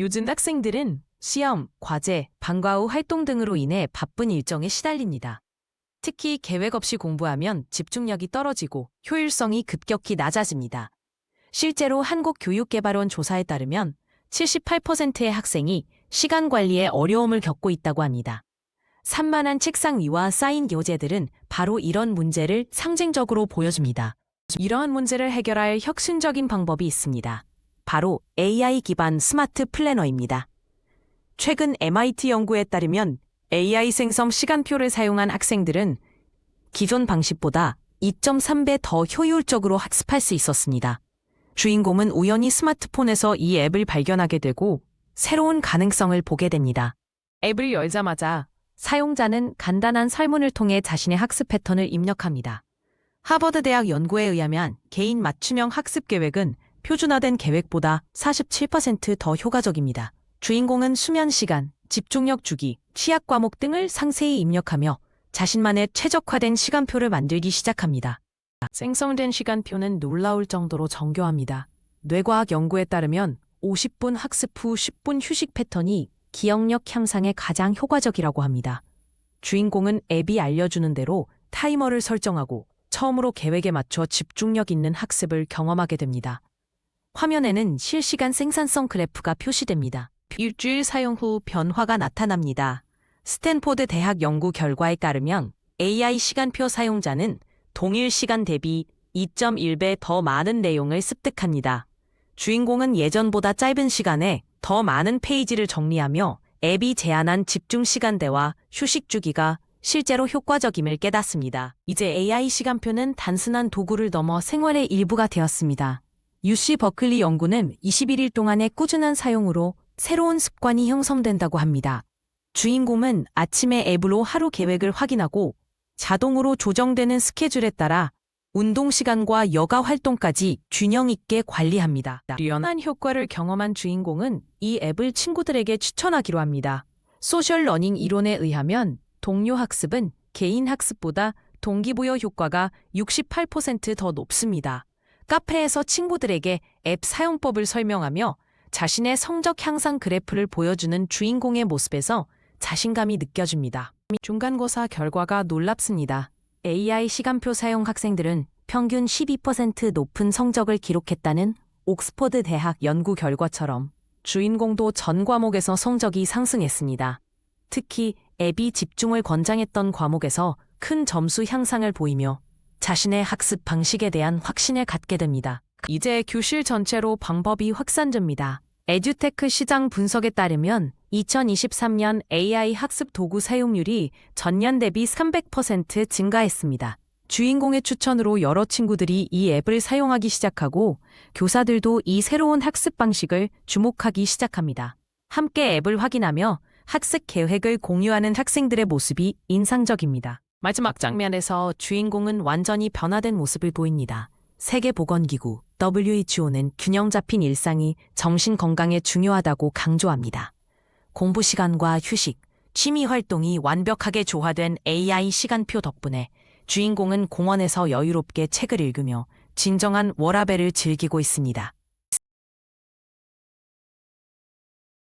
요즘 학생들은 시험, 과제, 방과 후 활동 등으로 인해 바쁜 일정에 시달립니다. 특히 계획 없이 공부하면 집중력이 떨어지고 효율성이 급격히 낮아집니다. 실제로 한국교육개발원 조사에 따르면 78%의 학생이 시간 관리에 어려움을 겪고 있다고 합니다. 산만한 책상 위와 쌓인 교재들은 바로 이런 문제를 상징적으로 보여줍니다. 이러한 문제를 해결할 혁신적인 방법이 있습니다. 바로 AI 기반 스마트 플래너입니다. 최근 MIT 연구에 따르면 AI 생성 시간표를 사용한 학생들은 기존 방식보다 2.3배 더 효율적으로 학습할 수 있었습니다. 주인공은 우연히 스마트폰에서 이 앱을 발견하게 되고 새로운 가능성을 보게 됩니다. 앱을 열자마자 사용자는 간단한 설문을 통해 자신의 학습 패턴을 입력합니다. 하버드 대학 연구에 의하면 개인 맞춤형 학습 계획은 표준화된 계획보다 47%더 효과적입니다. 주인공은 수면 시간, 집중력 주기, 취약 과목 등을 상세히 입력하며 자신만의 최적화된 시간표를 만들기 시작합니다. 생성된 시간표는 놀라울 정도로 정교합니다. 뇌과학 연구에 따르면 50분 학습 후 10분 휴식 패턴이 기억력 향상에 가장 효과적이라고 합니다. 주인공은 앱이 알려주는 대로 타이머를 설정하고 처음으로 계획에 맞춰 집중력 있는 학습을 경험하게 됩니다. 화면에는 실시간 생산성 그래프가 표시됩니다. 일주일 사용 후 변화가 나타납니다. 스탠포드 대학 연구 결과에 따르면 AI 시간표 사용자는 동일 시간 대비 2.1배 더 많은 내용을 습득합니다. 주인공은 예전보다 짧은 시간에 더 많은 페이지를 정리하며 앱이 제한한 집중 시간대와 휴식 주기가 실제로 효과적임을 깨닫습니다. 이제 AI 시간표는 단순한 도구를 넘어 생활의 일부가 되었습니다. UC 버클리 연구는 21일 동안의 꾸준한 사용으로 새로운 습관이 형성된다고 합니다. 주인공은 아침에 앱으로 하루 계획을 확인하고 자동으로 조정되는 스케줄에 따라 운동 시간과 여가 활동까지 균형 있게 관리합니다. 유연한 효과를 경험한 주인공은 이 앱을 친구들에게 추천하기로 합니다. 소셜 러닝 이론에 의하면 동료 학습은 개인 학습보다 동기부여 효과가 68%더 높습니다. 카페에서 친구들에게 앱 사용법을 설명하며 자신의 성적 향상 그래프를 보여주는 주인공의 모습에서 자신감이 느껴집니다. 중간고사 결과가 놀랍습니다. AI 시간표 사용 학생들은 평균 12% 높은 성적을 기록했다는 옥스퍼드 대학 연구 결과처럼 주인공도 전 과목에서 성적이 상승했습니다. 특히 앱이 집중을 권장했던 과목에서 큰 점수 향상을 보이며 자신의 학습 방식에 대한 확신을 갖게 됩니다. 이제 교실 전체로 방법이 확산됩니다. 에듀테크 시장 분석에 따르면 2023년 AI 학습 도구 사용률이 전년 대비 300% 증가했습니다. 주인공의 추천으로 여러 친구들이 이 앱을 사용하기 시작하고 교사들도 이 새로운 학습 방식을 주목하기 시작합니다. 함께 앱을 확인하며 학습 계획을 공유하는 학생들의 모습이 인상적입니다. 마지막 장면에서 주인공은 완전히 변화된 모습을 보입니다. 세계보건기구 WHO는 균형 잡힌 일상이 정신 건강에 중요하다고 강조합니다. 공부 시간과 휴식, 취미 활동이 완벽하게 조화된 AI 시간표 덕분에 주인공은 공원에서 여유롭게 책을 읽으며 진정한 워라벨을 즐기고 있습니다.